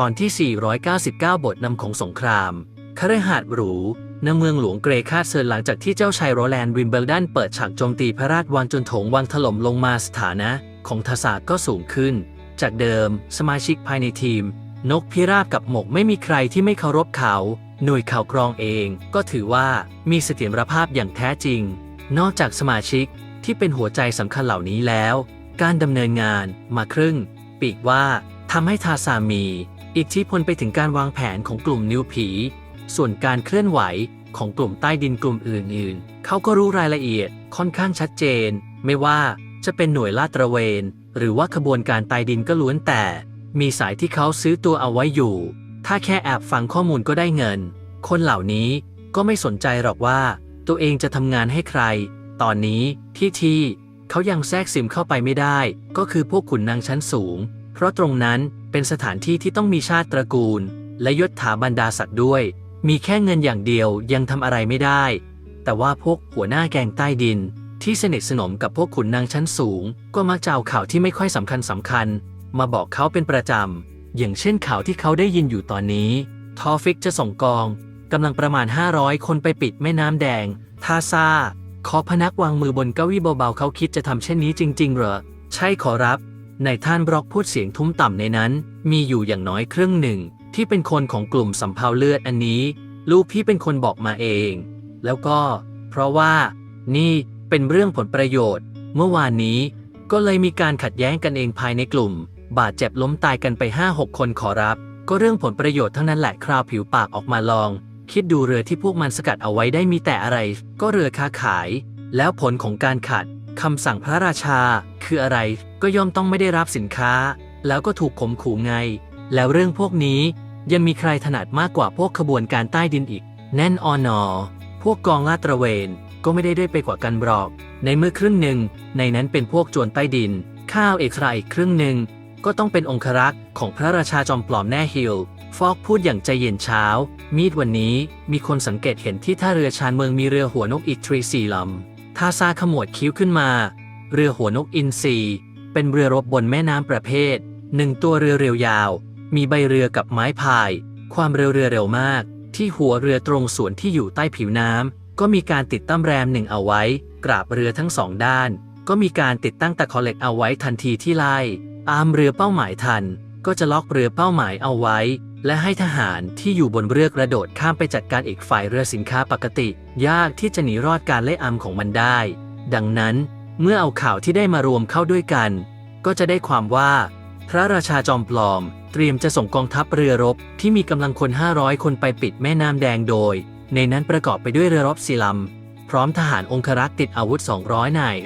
ตอนที่ 499 บทนำของสงครามคฤหาสน์หรูณเมืองหลวงเกรคาเซิร์นหลังจากที่เจ้าชายโรแลนด์วิมเบิลดันเปิดฉากโจมตีพระราชวังจนโถงวังถล่มลงมาสถานะ ของทาสาก็สูงขึ้น จากเดิม สมาชิกภายในทีม นกพิราบกับหมกไม่มีใครที่ไม่เคารพเขา หน่วยข่าวกรองเอง ก็ถือว่ามีเสถียรภาพอย่างแท้จริง นอกจากสมาชิกที่เป็นหัวใจสำคัญเหล่านี้แล้ว การดำเนินงานมาครึ่ง ปีกว่าทำให้ทาสามี อิทธิพลไปถึงการวางแผนของกลุ่มนิวผี ส่วนการเคลื่อนไหวของกลุ่มใต้ดินกลุ่มอื่นๆ เขาก็รู้รายละเอียดค่อนข้างชัดเจน ไม่ว่าจะเป็นหน่วยลาดตระเวน หรือว่าขบวนการใต้ดินก็ล้วนแต่ มีสายที่เขาซื้อตัวเอาไว้อยู่ ถ้าแค่แอบฟังข้อมูลก็ได้เงิน คนเหล่านี้ก็ไม่สนใจหรอกว่า ตัวเองจะทำงานให้ใคร ตอนนี้ที่ที่เขายังแทรกซึมเข้าไปไม่ได้ ก็คือพวกขุนนางชั้นสูง เพราะตรงนั้นเป็นสถานที่ที่ต้องมีชาติตระกูล และยศถาบรรดาศักดิ์ด้วย มีแค่เงินอย่างเดียวยังทำอะไรไม่ได้ แต่ว่าพวกหัวหน้าแกงใต้ดิน ที่สนิทสนมกับพวกขุนนางชั้นสูง ก็มักจะเอาข่าวที่ไม่ค่อยสำคัญสำคัญ มาบอกเขาเป็นประจำ อย่างเช่นข่าวที่เขาได้ยินอยู่ตอนนี้ ทอฟิกจะส่งกองกำลังประมาณ 500 คนไปปิดแม่น้ำแดง ทาซาขอพนักวางมือบนเก้าอี้เบาๆเขาคิดจะทำเช่นนี้จริง ๆ เหรอ ใช่ขอรับ ในท่านบล็อกพูดเสียงทุ้มต่ำในนั้น มีอยู่อย่างน้อยครึ่งหนึ่ง ที่เป็นคนของกลุ่มสำเภาเลือดอันนี้ ลูกพี่เป็นคนบอกมาเอง แล้วก็ เพราะว่า นี่เป็นเรื่องผลประโยชน์ เมื่อวานนี้ ก็เลยมีการขัดแย้งกันเองภายในกลุ่ม บาดเจ็บล้มตายกันไป5-6คนขอรับ ก็เรื่องผลประโยชน์ทั้งนั้นแหละคราวผิวปากออกมาลอง คิดดูเรือที่พวกมันสกัดเอาไว้ได้มีแต่อะไร ก็เรือค้าขาย แล้วผลของการขัด คำสั่งพระราชา คืออะไรก็ย่อมต้องไม่ได้รับสินค้า แล้วก็ถูกข่มขู่ไง แล้วเรื่องพวกนี้ยังมีใครถนัดมากกว่าพวกขบวนการใต้ดินอีก แน่นอนอพวกกองลาดตระเวนก็ไม่ได้ด้วยไปกว่ากันบรอก ในเมื่อครึ่งหนึ่ง ในนั้นเป็นพวกโจรใต้ดิน ข้าวเอกราอีกครึ่งหนึ่ง ก็ต้องเป็นองครักษ์ของพระราชาจอมปลอมแน่ฮิลฟอกพูดอย่างใจเย็นเช้า มีดวันนี้มีคนสังเกตเห็นที่ท่าเรือชานเมืองมีเรือหัวนกอีกทรีสี่ลำ ทาซาขมวดคิ้วขึ้นมา เรือหัวนกอินทรีเป็นเรือรบบนแม่น้ำประเภทหนึ่งตัวเรือเร็วยาว มีใบเรือกับไม้พาย ความเร็วเรือเร็วมาก ที่หัวเรือตรงส่วนที่อยู่ใต้ผิวน้ำก็มีการติดตั้งแรมหนึ่งเอาไว้ กราบเรือทั้งสองด้าน ก็มีการติดตั้งตะขอเหล็กเอาไว้ทันทีที่ไล่อามเรือเป้าหมายทัน ก็จะล็อกเรือเป้าหมายเอาไว้ และให้ทหารที่อยู่บนเรือกระโดดข้ามไปจัดการอีกฝ่ายเรือสินค้าปกติ ยากที่จะหนีรอดการไล่อามของมันได้ ดังนั้นเมื่อเอาข่าวที่ได้มารวมเข้าด้วยกัน ก็จะได้ความว่า พระราชาจอมปลอม เตรียมจะส่งกองทัพเรือรบที่มีกำลังคน 500 คนไปปิดแม่น้ำแดงโดย ในนั้นประกอบไปด้วยเรือรบสีลำพร้อมทหารองครักษ์ติดอาวุธ 200 นาย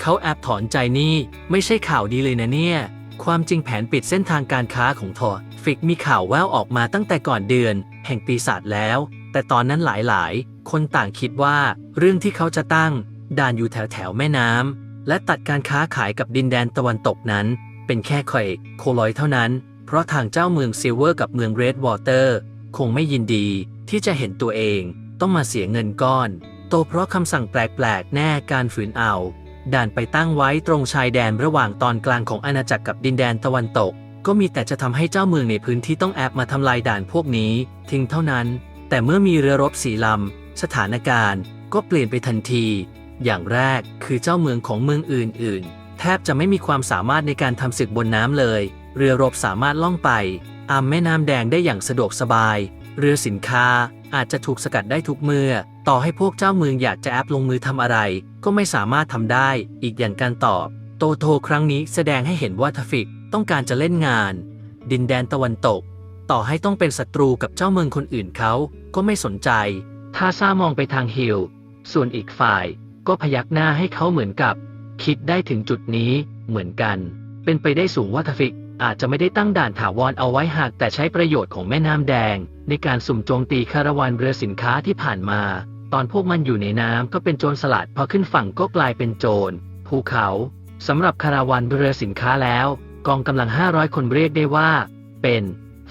เขาแอบถอนใจนี่ไม่ใช่ข่าวดีเลยนะเนี่ย ความจริงแผนปิดเส้นทางการค้าของทอฟิกมีข่าวแววออกมาตั้งแต่ก่อนเดือน แห่งปีศาจแล้ว แต่ตอนนั้นหลายๆ คนต่างคิดว่า เรื่องที่เขาจะตั้ง ด่านอยู่แถวแถวๆแม่น้ำและตัดการค้าขายกับดินแดนตะวันตกนั้น เป็นแค่คอยโคลอยเท่านั้น เพราะทางเจ้าเมืองซิลเวอร์กับเมืองเรดวอเตอร์คงไม่ยินดีที่จะเห็นตัวเอง ต้องมาเสียเงินก้อน โตเพราะคำสั่งแปลกๆ แน่การฝืนเอา ด่านไปตั้งไว้ตรงชายแดนระหว่างตอนกลางของอาณาจักรกับดินแดนตะวันตก ก็มีแต่จะทำให้เจ้าเมืองในพื้นที่ต้องแอบมาทำลายด่านพวกนี้ ทิ้งเท่านั้น แต่เมื่อมีเรือรบสีลำสถานการณ์ ก็เปลี่ยนไปทันที อย่างแรกคือเจ้าเมืองของเมืองอื่น ๆ แทบจะไม่มีความสามารถในการทำศึกบนน้ำเลย เรือรบสามารถล่องไปอามแม่น้ำแดงได้อย่างสะดวกสบาย เรือสินค้าอาจจะถูกสกัดได้ทุกเมื่อ ต่อให้พวกเจ้าเมืองอยากจะแอบลงมือทำอะไร ก็ไม่สามารถทำได้ อีกอย่างการตอบ โตโทครั้งนี้แสดงให้เห็นว่าทฟิกต้องการจะเล่นงาน ดินแดนตะวันตก ต่อให้ต้องเป็นศัตรูกับเจ้าเมืองคนอื่นเขาก็ไม่สนใจถ้าซ่ามองไปทางฮิล ส่วนอีกฝ่ายก็พยักหน้าให้เขาเหมือนกับ คิดได้ถึงจุดนี้เหมือนกัน เป็นไปได้สูงว่าทฟิกอาจจะไม่ได้ตั้งด่านถาวรเอาไว้หากแต่ใช้ประโยชน์ของแม่น้ำแดง ในการสุ่มโจมตีคาราวานเรือสินค้าที่ผ่านมา ตอนพวกมันอยู่ในน้ำก็เป็นโจรสลัด พอขึ้นฝั่งก็กลายเป็นโจร ภูเขาสำหรับคาราวานเรือสินค้าแล้ว กองกำลัง 500 คนเรียกได้ว่า เป็น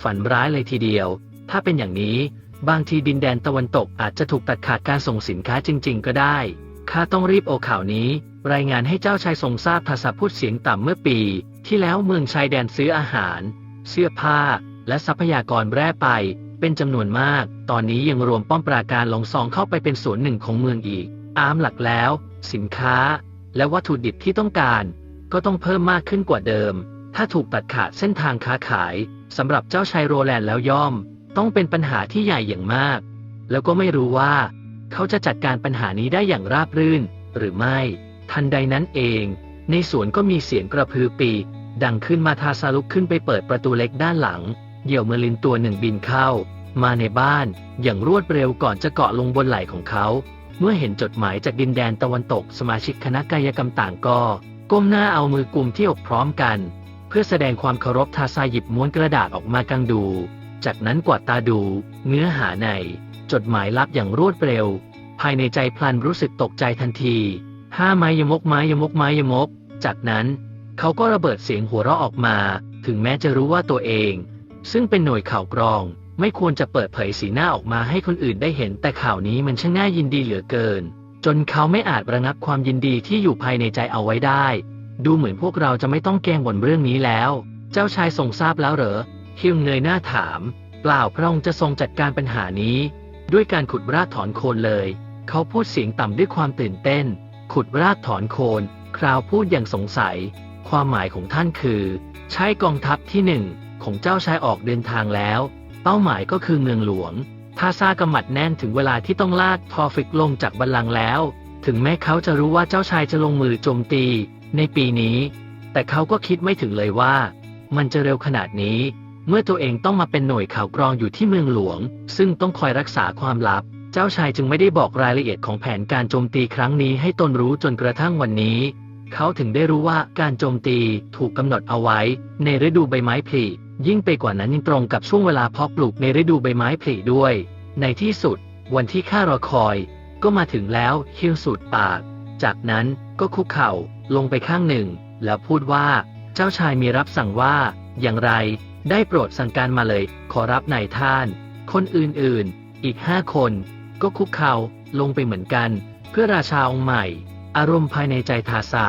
ฝันร้ายเลยทีเดียว ถ้าเป็นอย่างนี้ บางทีดินแดนตะวันตกอาจจะถูกตัดขาดการส่งสินค้าจริง ๆ ก็ได้ข้าต้องรีบโอข่าวนี้ รายงานให้เจ้าชายทรงทราบภาษาพูดเสียงต่ำเมื่อปี ที่แล้วเมืองชายแดนซื้ออาหาร เสื้อผ้า และทรัพยากรแร่ไป เป็นจำนวนมาก ตอนนี้ยังรวมป้อมปราการหลงซองเข้าไปเป็นส่วนหนึ่งของเมืองอีก อาร์มหลักแล้ว สินค้า และวัตถุดิบที่ต้องการ ก็ต้องเพิ่มมากขึ้นกว่าเดิม ถ้าถูกตัดขาดเส้นทางค้าขายสำหรับเจ้าชายโรแลนด์แล้วย่อม ต้องเป็นปัญหาที่ใหญ่อย่างมาก แล้วก็ไม่รู้ว่า เขาจะจัดการปัญหานี้ได้อย่างราบรื่น หรือไม่ ทันใดนั้นเอง ในสวนก็มีเสียงกระพือปีกดังขึ้นมาทาซาลุกขึ้นไปเปิดประตูเล็กด้านหลัง เหยี่ยวเมลินตัวหนึ่งบินเข้า มาในบ้านอย่างรวดเร็วก่อนจะเกาะลงบนไหล่ของเขา เมื่อเห็นจดหมายจากดินแดนตะวันตกสมาชิกคณะกายกรรมต่างก็ ก้มหน้าเอามือกลุ่มที่อกพร้อมกัน เพื่อแสดงความเคารพทาซาหยิบม้วนกระดาษออกมากังดู จากนั้นกวาดตาดู เนื้อหาใน จดหมายลับอย่างรวดเร็ว ภายในใจพลันรู้สึกตกใจทันทีห้าไม้ยมกไม้ยมกไม้ยมก จากนั้น เขาก็ระเบิดเสียงหัวเราะออกมา ถึงแม้จะรู้ว่าตัวเอง ซึ่งเป็นหน่วยข่าวกรอง ไม่ควรจะเปิดเผยสีหน้าออกมาให้คนอื่นได้เห็น แต่ข่าวนี้มันช่างน่ายินดีเหลือเกิน จนเขาไม่อาจระงับความยินดีที่อยู่ภายในใจเอาไว้ได้ ดูเหมือนพวกเราจะไม่ต้องแกงบ่นเรื่องนี้แล้ว เจ้าชายทรงทราบแล้วเหรอฮิวเงยหน้าถาม เปล่าพระองค์จะทรงจัดการปัญหานี้ ด้วยการขุดรากถอนโคนเลย เขาพูดเสียงต่ำด้วยความตื่นเต้น ขุดรากถอนโคน คราวพูดอย่างสงสัย ความหมายของท่านคือ ใช้กองทัพที่หนึ่ง ของเจ้าชายออกเดินทางแล้ว เป้าหมายก็คือเมืองหลวงทาซากำมัดแน่นถึงเวลาที่ต้องลากทอฟิกลงจากบัลลังก์แล้ว ถึงแม้เขาจะรู้ว่าเจ้าชายจะลงมือโจมตี ในปีนี้ แต่เขาก็คิดไม่ถึงเลยว่า มันจะเร็วขนาดนี้ เมื่อตัวเองต้องมาเป็นหน่วยข่าวกรองอยู่ที่เมืองหลวง ซึ่งต้องคอยรักษาความลับ เจ้าชายจึงไม่ได้บอกรายละเอียดของแผนการโจมตีครั้งนี้ให้ตนรู้จนกระทั่งวันนี้ เขาถึงได้รู้ว่าการโจมตีถูกกำหนดเอาไว้ ในฤดูใบไม้ผลิ ยิ่งไปกว่านั้นยังตรงกับช่วงเวลาเพาะปลูกในฤดูใบไม้ผลิด้วย ในที่สุด วันที่ข้ารอคอย ก็มาถึงแล้วฮิวสูดปาก จากนั้นก็คุกเข่าลงไปข้างหนึ่ง แล้วพูดว่า เจ้าชายมีรับสั่งว่า อย่างไร ได้โปรดสั่งการมาเลย ขอรับนายท่าน คนอื่นๆ อีกห้าคน ก็คุกเข่าลงไปเหมือนกัน เพื่อราชาองค์ใหม่ อารมณ์ภายในใจทาซา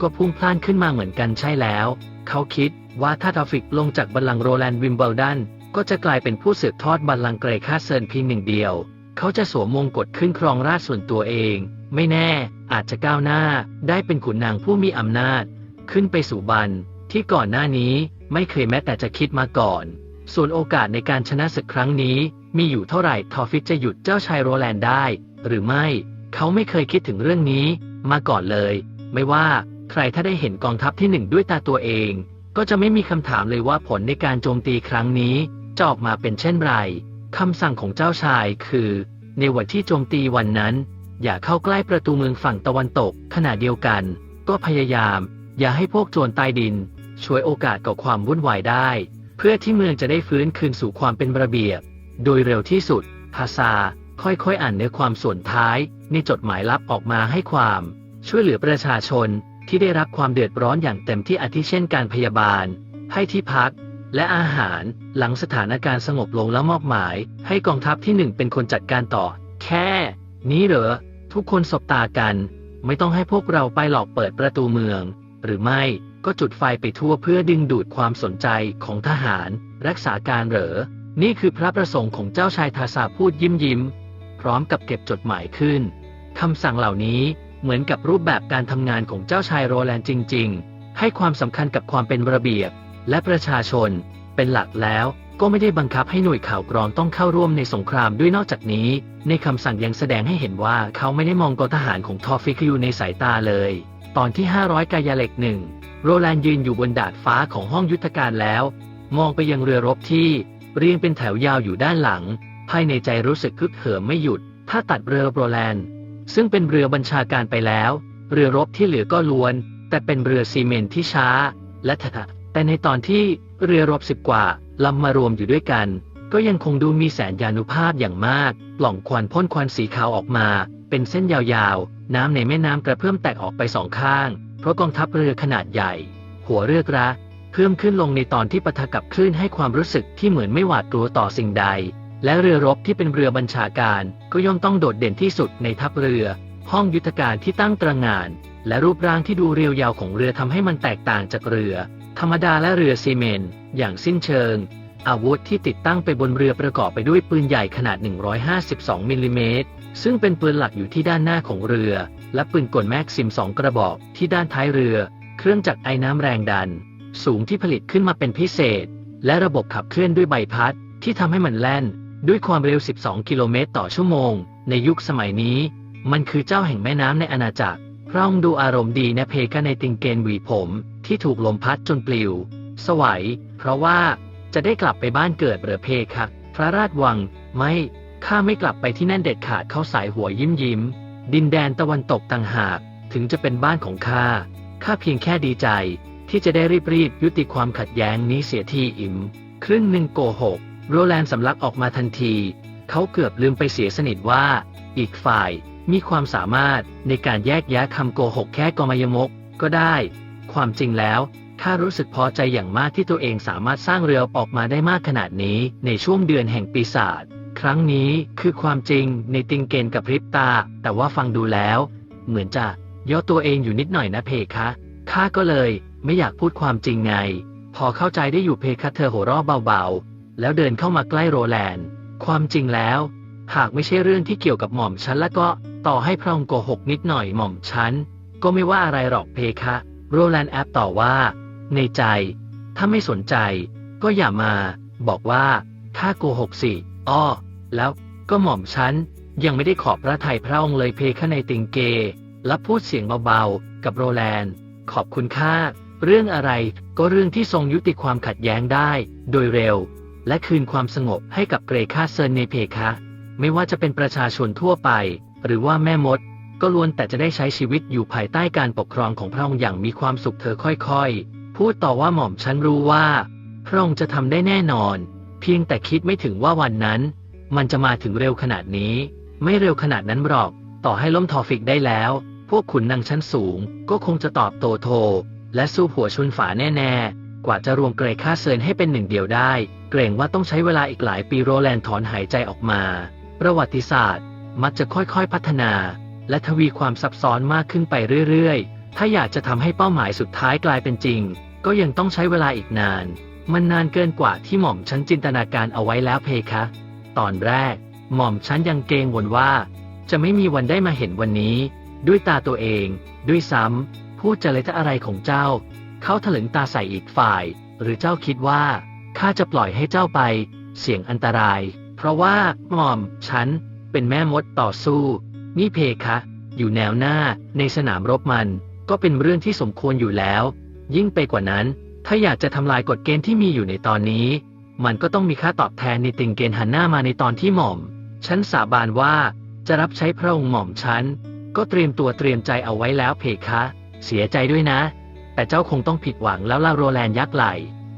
ก็พุ่งพล่านขึ้นมาเหมือนกันใช่แล้ว เขาคิด ว่าถ้าทาฟิกลงจากบัลลังก์โรแลนด์วิมเบิลดันก็จะกลายเป็นผู้สืบทอดบัลลังก์เกรคาเซินเพียงหนึ่งเดียว เขาจะสวมมงกุฎขึ้นครองราชส่วนตัวเอง ไม่แน่อาจจะก้าวหน้าได้เป็นขุนนางผู้มีอำนาจ ขึ้นไปสู่บันที่ก่อนหน้านี้ไม่เคยแม้แต่จะคิดมาก่อน ส่วนโอกาสในการชนะศึกครั้งนี้ มีอยู่เท่าไหร่ทอฟิกจะหยุดเจ้าชายโรแลนด์ได้ หรือไม่ เขาไม่เคยคิดถึงเรื่องนี้ มาก่อนเลย ไม่ว่าใครถ้าได้เห็นกองทัพที่หนึ่งด้วยตาตัวเอง ก็จะไม่มีคำถามเลยว่าผลในการโจมตีครั้งนี้จะออกมาเป็นเช่นไรคำสั่งของเจ้าชายคือ ในวันที่โจมตีวันนั้น อย่าเข้าใกล้ประตูเมืองฝั่งตะวันตกขณะเดียวกัน ก็พยายาม อย่าให้พวกโจรใต้ดินช่วยโอกาสกับความวุ่นวายได้ เพื่อที่เมืองจะได้ฟื้นคืนสู่ความเป็นระเบียบ โดยเร็วที่สุดภาษาค่อยๆ อ่านเนื้อความส่วนท้ายในจดหมายลับออกมาให้ความ ช่วยเหลือประชาชน ที่ได้รับความเดือดร้อนอย่างเต็มที่อาทิเช่นการพยาบาล ให้ที่พัก และอาหารหลังสถานการณ์สงบลงแล้วมอบหมาย ให้กองทัพที่หนึ่งเป็นคนจัดการต่อ แค่ นี้เหรอ ทุกคนสบตากัน ไม่ต้องให้พวกเราไปหลอกเปิดประตูเมือง หรือไม่ก็จุดไฟไปทั่วเพื่อดึงดูดความสนใจของทหาร รักษาการเหรอ นี่คือพระประสงค์ของเจ้าชายทาซาพูดยิ้มยิ้ม พร้อมกับเก็บจดหมายขึ้นคำสั่งเหล่านี้ เหมือนกับรูปแบบการทำงานของเจ้าชายโรแลนด์จริง ๆ ให้ความสำคัญกับความเป็นระเบียบ และประชาชน เป็นหลักแล้วก็ไม่ได้บังคับให้หน่วยข่าวกรองต้องเข้าร่วมในสงครามด้วยนอกจากนี้ ในคำสั่งยังแสดงให้เห็นว่าเขาไม่ได้มองกองทหารของทอฟิกอยู่ในสายตาเลย ตอนที่ 500 กายาเล็กหนึ่งโรแลนด์ยืนอยู่บนดาดฟ้าของห้องยุทธการแล้ว มองไปยังเรือรบที่ เรียงเป็นแถวยาวอยู่ด้านหลัง ภายในใจรู้สึกคึกเหิมไม่หยุด ถ้าตัดเรือโรแลนด์ ซึ่งเป็นเรือบัญชาการไปแล้ว เรือรบที่เหลือก็ล้วน แต่เป็นเรือซีเมนต์ที่ช้า และถะแต่ในตอนที่เรือรบสิบกว่าลำมารวมอยู่ด้วยกัน ก็ยังคงดูมีแสนยานุภาพอย่างมาก ปล่องควันพ่นควันสีขาวออกมา เป็นเส้นยาวๆ น้ำในแม่น้ำกระเพื่อมแตกออกไปสองข้าง เพราะกองทัพเรือขนาดใหญ่ หัวเรือกระเพิ่มขึ้นลงในตอนที่ปะทะกับคลื่นให้ความรู้สึกที่เหมือนไม่หวาดกลัวต่อสิ่งใด และเรือรบที่เป็นเรือบัญชาการก็ย่อมต้องโดดเด่นที่สุดในทัพเรือ ห้องยุทธการที่ตั้งตระหง่าน และรูปร่างที่ดูเรียวยาวของเรือทำให้มันแตกต่างจากเรือ ธรรมดาและเรือซีเมนต์อย่างสิ้นเชิง อาวุธที่ติดตั้งไปบนเรือประกอบไปด้วยปืนใหญ่ขนาด 152มิลลิเมตรซึ่งเป็นปืนหลักอยู่ที่ด้านหน้าของเรือ และปืนกลแม็กซิม2กระบอกที่ด้านท้ายเรือ เครื่องจักรไอ้น้ำแรงดัน สูงที่ผลิตขึ้นมาเป็นพิเศษ และระบบขับเคลื่อนด้วยใบพัดที่ทำให้มันแล่น ด้วยความเร็ว 12 กิโลเมตรต่อชั่วโมง ในยุคสมัยนี้ มันคือเจ้าแห่งแม่น้ำในอาณาจักรพระองดูอารมณ์ดีนะเพกาในติงเกนหวีผม ที่ถูกลมพัดจนปลิว สวัย เพราะว่าจะได้กลับไปบ้านเกิดเหรือเพคะพระราชวัง ไม่ข้าไม่กลับไปที่นั่นเด็ดขาดเขาสายหัวยิ้มยิ้ม ดินแดนตะวันตกต่างหาก ถึงจะเป็นบ้านของข้าข้าเพียงแค่ดีใจ ที่จะได้รีบรีบยุติความขัดแย้งนี้เสียทีอิ่ม ครึ่งหนึ่งโกหก โรแลนด์สำลักออกมาทันที เขาเกือบลืมไปเสียสนิทว่า อีกฝ่ายมีความสามารถในการแยกแยะคำโกหกแค่กอมายมกก็ได้ ความจริงแล้วข้ารู้สึกพอใจอย่างมากที่ตัวเองสามารถสร้างเรือออกมาได้มากขนาดนี้ในช่วงเดือนแห่งปีศาจครั้งนี้คือความจริงในติงเกนกับพริบตา แต่ว่าฟังดูแล้ว เหมือนจะย่อตัวเองอยู่นิดหน่อยนะเพคะข้าก็เลย ไม่อยากพูดความจริงไง พอเข้าใจได้อยู่เพคะเธอหัวเราะเบาๆ แล้วเดินเข้ามาใกล้โรแลนด์ ความจริงแล้ว หากไม่ใช่เรื่องที่เกี่ยวกับหม่อมฉันแล้วก็ต่อให้พระองค์โกหกนิดหน่อยหม่อมฉันก็ไม่ว่าอะไรหรอกเพคะ โรแลนด์แอปต่อว่า ในใจ ถ้าไม่สนใจ ก็อย่ามา บอกว่าข้าโกหกสิอ้อแล้วก็หม่อมฉันยังไม่ได้ขอบพระทัยพระองค์เลยเพคะในติงเก และพูดเสียงเบาๆ กับโรแลนด์ ขอบคุณค่าเรื่องอะไรก็เรื่องที่ทรงยุติความขัดแย้งได้ โดยเร็ว และคืนความสงบให้กับเกรคาเซินในเพคะ ไม่ว่าจะเป็นประชาชนทั่วไป หรือว่าแม่มด ก็ล้วนแต่จะได้ใช้ชีวิตอยู่ภายใต้การปกครองของพระองค์อย่างมีความสุขเธอค่อยๆ พูดต่อว่าหม่อมฉันรู้ว่า พระองค์จะทำได้แน่นอน เพียงแต่คิดไม่ถึงว่าวันนั้น มันจะมาถึงเร็วขนาดนี้ ไม่เร็วขนาดนั้นหรอก ต่อให้ล้มทอฟิกได้แล้ว พวกขุนนางชั้นสูง ก็คงจะตอบโตโทและสู้หัวชนฝาแน่ ๆ กว่าจะรวมเกรค่าเซินให้เป็นหนึ่งเดียวได้ เกรงว่าต้องใช้เวลาอีกหลายปีโรแลนด์ถอนหายใจออกมา ประวัติศาสตร์ มักจะค่อยๆพัฒนา และทวีความซับซ้อนมากขึ้นไปเรื่อยๆ ถ้าอยากจะทำให้เป้าหมายสุดท้ายกลายเป็นจริง ก็ยังต้องใช้เวลาอีกนาน มันนานเกินกว่าที่หม่อมฉันจินตนาการเอาไว้แล้วเพคะ ตอนแรก หม่อมฉันยังเกรงวนว่า จะไม่มีวันได้มาเห็นวันนี้ ด้วยตาตัวเอง ด้วยซ้ำพูดจะเลยจะอะไรของเจ้า เขาถลึงตาใส่อีกฝ่าย หรือเจ้าคิดว่า ข้าจะปล่อยให้เจ้าไป เสี่ยงอันตราย เพราะว่าหม่อมฉันเป็นแม่มดต่อสู้นี่เพคะ อยู่แนวหน้าในสนามรบมัน ก็เป็นเรื่องที่สมควรอยู่แล้ว ยิ่งไปกว่านั้น ถ้าอยากจะทำลายกฎเกณฑ์ที่มีอยู่ในตอนนี้ มันก็ต้องมีค่าตอบแทนในติงเกณฑ์หันหน้ามาในตอนที่หม่อม ฉันสาบานว่าจะรับใช้พระองค์หม่อมฉันก็เตรียมตัวเตรียมใจเอาไว้แล้วเพคะ เสียใจด้วยนะ แต่เจ้าคงต้องผิดหวังแล้วล่าโรแลนยักษ์ไหล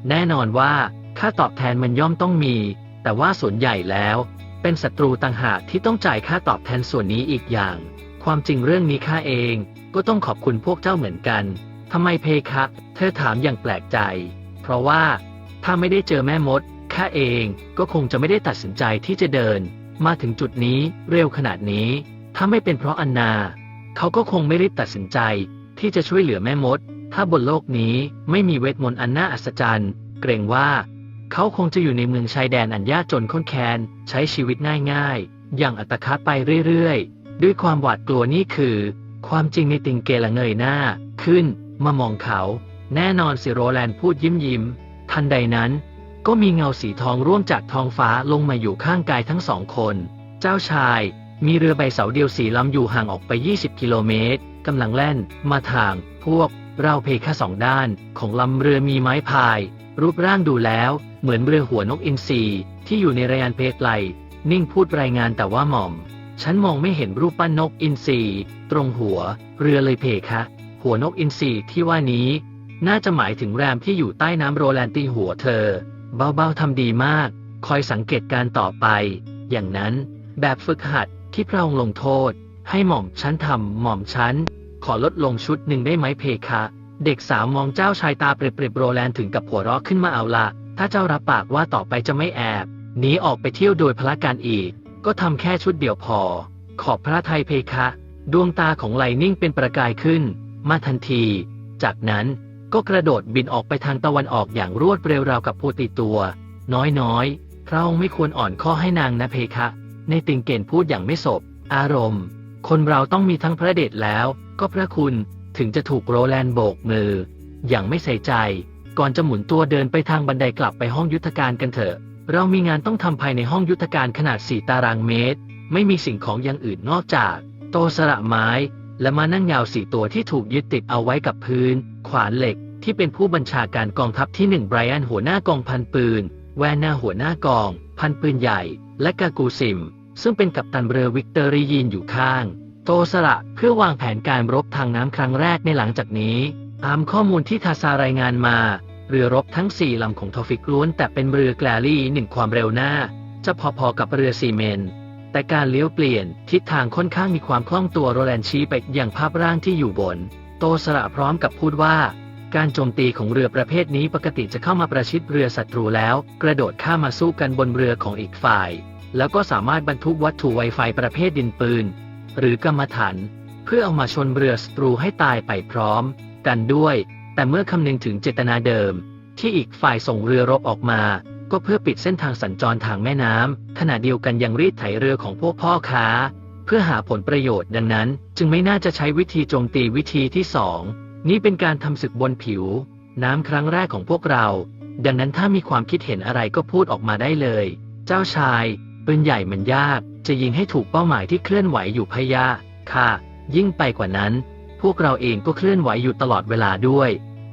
แน่นอนว่า ค่าตอบแทนมันย่อมต้องมี แต่ว่าส่วนใหญ่แล้ว เป็นศัตรูต่างหากที่ต้องจ่ายค่าตอบแทนส่วนนี้อีกอย่าง ความจริงเรื่องนี้ข้าเองก็ต้องขอบคุณพวกเจ้าเหมือนกันทำไมเพคะ เธอถามอย่างแปลกใจ เพราะว่า ถ้าไม่ได้เจอแม่มดข้าเองก็คงจะไม่ได้ตัดสินใจที่จะเดิน มาถึงจุดนี้เร็วขนาดนี้ ถ้าไม่เป็นเพราะอันนา เขาก็คงไม่รีบตัดสินใจที่จะช่วยเหลือแม่มด ถ้าบนโลกนี้ไม่มีเวทมนต์อันน่าอัศจรรย์ เกรงว่า เขาคงจะอยู่ในเมืองชายแดนอันยากจนข้นแค้นใช้ชีวิตง่ายๆ อย่างอัตคัดไปเรื่อยๆ ด้วยความหวาดกลัวนี่คือ ความจริงในติงเกละเงยหน้า ขึ้น มามองเขา แน่นอนสิโรแลนด์พูดยิ้มยิ้ม ทันใดนั้น ก็มีเงาสีทองร่วงจากท้องฟ้าลงมาอยู่ข้างกายทั้งสองคน เจ้าชาย มีเรือใบเสาเดียวสีลำอยู่ห่างออกไป 20 กิโลเมตรกำลังแล่น มาทาง พวก เราเพแค่สองด้าน ของลำเรือมีไม้พาย รูปร่างดูแล้ว เหมือนเรือหัวนกอินทรีที่อยู่ในระยานเพกไลนิ่งพูดรายงานแต่ว่าหม่อม ฉันมองไม่เห็นรูปปั้นนกอินทรีตรงหัว เรือเลยเพคะ หัวนกอินทรีที่ว่านี้ น่าจะหมายถึงแรมที่อยู่ใต้น้ำโรแลนตีหัวเธอ เบาๆทำดีมาก คอยสังเกตการต่อไป อย่างนั้น แบบฝึกหัดที่พระองค์ลงโทษ ให้หม่อมฉันทำหม่อมฉันขอลดลงชุดหนึ่งได้ไหมเพคะ เด็กสาวมองเจ้าชายตาเปรียบๆโรแลนถึงกับหัวเราะขึ้นมาเอาละ ถ้าเจ้ารับปากว่าต่อไปจะไม่แอบหนีออกไปเที่ยวโดยพละการอีก ก็ทำแค่ชุดเดียวพอ ขอบพระทัยเพคะ ดวงตาของไลนิ่งเป็นประกายขึ้น มาทันที จากนั้นก็กระโดดบินออกไปทางตะวันออกอย่างรวดเร็วราวกับผู้ติดตัว น้อยๆพระองค์ไม่ควรอ่อนข้อให้นางนะเพคะ ในติงเกนพูดอย่างไม่สบ อารมณ์ คนเราต้องมีทั้งพระเดชแล้ว ก็พระคุณถึงจะถูกโรแลนโบกมือ อย่างไม่ใส่ใจ ก่อนจะหมุนตัวเดินไปทางบันไดกลับไปห้องยุทธการกันเถอะ เรามีงานต้องทำภายในห้องยุทธการขนาด 4 ตารางเมตร ไม่มีสิ่งของอย่างอื่นนอกจาก โตะสระไม้ และมานั่งยาวสี่ตัวที่ถูกยึดติดเอาไว้กับพื้น ขวานเหล็ก ที่เป็นผู้บัญชาการกองทัพที่หนึ่งไบรอันหัวหน้ากองพันปืน แวนนาหัวหน้ากอง พันปืนใหญ่ และกากูซิม ซึ่งเป็นกัปตันเรือวิกเตอรียีนอยู่ข้าง โตสระเพื่อวางแผนการรบทางน้ำครั้งแรกในหลังจากนี้ตามข้อมูลที่ทาซารายงานมา เรือรบทั้งสี่ลำของทอฟิกล้วนแต่เป็นเรือแกลลี่หนึ่งความเร็วหน้า จะพอๆกับเรือซีเมน แต่การเลี้ยวเปลี่ยนทิศทางค่อนข้างมีความคล่องตัวโรแลนชี้ไปอย่างภาพร่างที่อยู่บน โตสระพร้อมกับพูดว่า การโจมตีของเรือประเภทนี้ปกติจะเข้ามาประชิดเรือศัตรูแล้ว กระโดดข้ามมาสู้กันบนเรือของอีกฝ่าย แล้วก็สามารถบรรทุกวัตถุไวไฟประเภทดินปืน หรือกรรมฐานเพื่อเอามาชนเรือศัตรูให้ตายไปพร้อม กันด้วย แต่เมื่อคำนึงถึงเจตนาเดิม ที่อีกฝ่ายส่งเรือรบออกมา ก็เพื่อปิดเส้นทางสัญจรทางแม่น้ำขณะเดียวกันยังรีดไถเรือของพวกพ่อค้า เพื่อหาผลประโยชน์ดังนั้น จึงไม่น่าจะใช้วิธีโจมตีวิธีที่สองนี่เป็นการทำศึกบนผิว น้ำครั้งแรกของพวกเรา ดังนั้นถ้ามีความคิดเห็นอะไรก็พูดออกมาได้เลย เจ้าชายปืนใหญ่มันยาก จะยิงให้ถูกเป้าหมายที่เคลื่อนไหวอยู่พะยะค่ะ ยิ่งไปกว่านั้น พวกเราเองก็เคลื่อนไหวอยู่ตลอดเวลาด้วย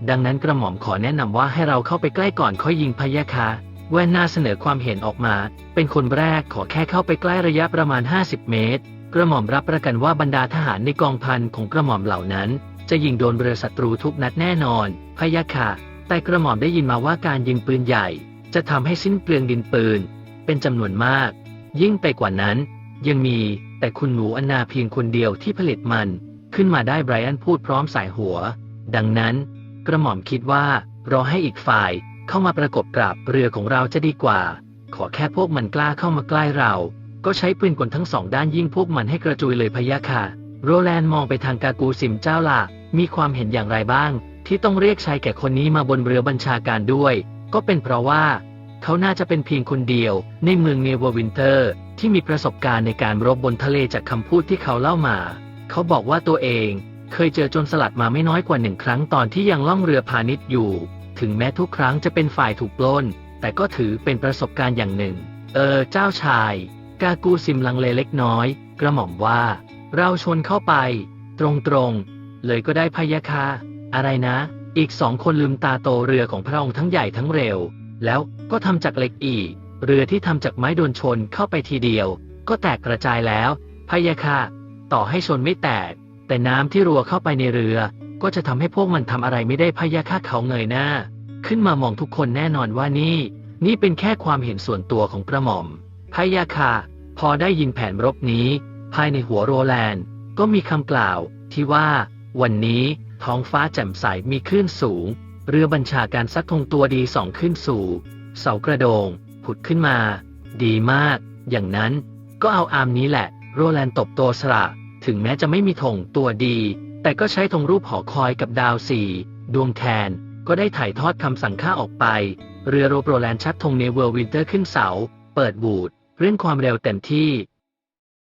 ดังนั้นกระหม่อมขอแนะนำว่าให้เราเข้าไปใกล้ก่อนค่อยยิงพะยะค่ะแวนนาเสนอความเห็นออกมา เป็นคนแรกขอแค่เข้าไปใกล้ระยะประมาณ 50 เมตร กระหม่อมรับประกันว่าบรรดาทหารในกองพันของกระหม่อมเหล่านั้น จะยิงโดนเรือศัตรูทุกนัดแน่นอนพะยะค่ะแต่กระหม่อมได้ยินมาว่าการยิงปืนใหญ่ จะทำให้สิ้นเปลืองดินปืน เป็นจำนวนมาก ยิ่งไปกว่านั้น ยังมีแต่คุณหนูอนนาเพียงคนเดียวที่ผลิตมัน ขึ้นมาได้ไบรอันพูดพร้อมสายหัว ดังนั้น กระหม่อมคิดว่ารอให้อีกฝ่ายเข้ามาประกบกราบเรือของเราจะดีกว่า ขอแค่พวกมันกล้าเข้ามาใกล้เรา ก็ใช้ปืนกลทั้งสองด้านยิงพวกมันให้กระจุยเลยพะยะค่ะ โรแลนด์มองไปทางกากูซิมเจ้าล่ะ มีความเห็นอย่างไรบ้าง ที่ต้องเรียกชายแก่คนนี้มาบนเรือบัญชาการด้วย ก็เป็นเพราะว่าเขาน่าจะเป็นเพียงคนเดียว ในเมืองเนเวอวินเตอร์ ที่มีประสบการณ์ในการรบบนทะเลจากคำพูดที่เขาเล่ามา เขาบอกว่าตัวเอง เคยเจอจนสลัดมาไม่น้อยกว่าหนึ่งครั้งตอนที่ยังล่องเรือพาณิชย์อยู่ ถึงแม้ทุกครั้งจะเป็นฝ่ายถูกปล้น แต่ก็ถือเป็นประสบการณ์อย่างหนึ่ง เออ เจ้าชาย กากูซิมลังเลเล็กน้อย กระหม่อมว่า เราชนเข้าไป ตรงๆ เลยก็ได้พยะค่ะอะไรนะ อีกสองคนลืมตาโตเรือของพระองค์ทั้งใหญ่ทั้งเร็ว แล้วก็ทำจากเหล็กอีก เรือที่ทำจากไม้โดนชนเข้าไปทีเดียว ก็แตกกระจายแล้วพยะค่ะต่อให้ชนไม่แตก แต่น้ำที่รัวเข้าไปในเรือ ก็จะทำให้พวกมันทำอะไรไม่ได้พยะค่ะเขาเงยหน้า ขึ้นมามองทุกคนแน่นอนว่านี่ นี่เป็นแค่ความเห็นส่วนตัวของกระหม่อมพยะค่ะพอได้ยินแผนรบนี้ ภายในหัวโรแลนด์ ก็มีคำกล่าวที่ว่า วันนี้ท้องฟ้าแจ่มใสมีคลื่นสูง เรือบัญชาการซัดธงตัวดีสองขึ้นสู่ เสากระโดง ผุดขึ้นมา ดีมาก อย่างนั้น ก็เอาอามนี้แหละ โรแลนด์ตบตัวสระ ถึงแม้จะไม่มีธงตัวดี แต่ก็ใช้ธงรูปหอคอยกับดาวสี่ดวงแทน ก็ได้ถ่ายทอดคำสั่งค่าออกไป เรือโรบโรแลนด์ชัดธงเนเวอร์วินเตอร์ขึ้นเสา เปิดบูดเร่งความเร็วเต็มที่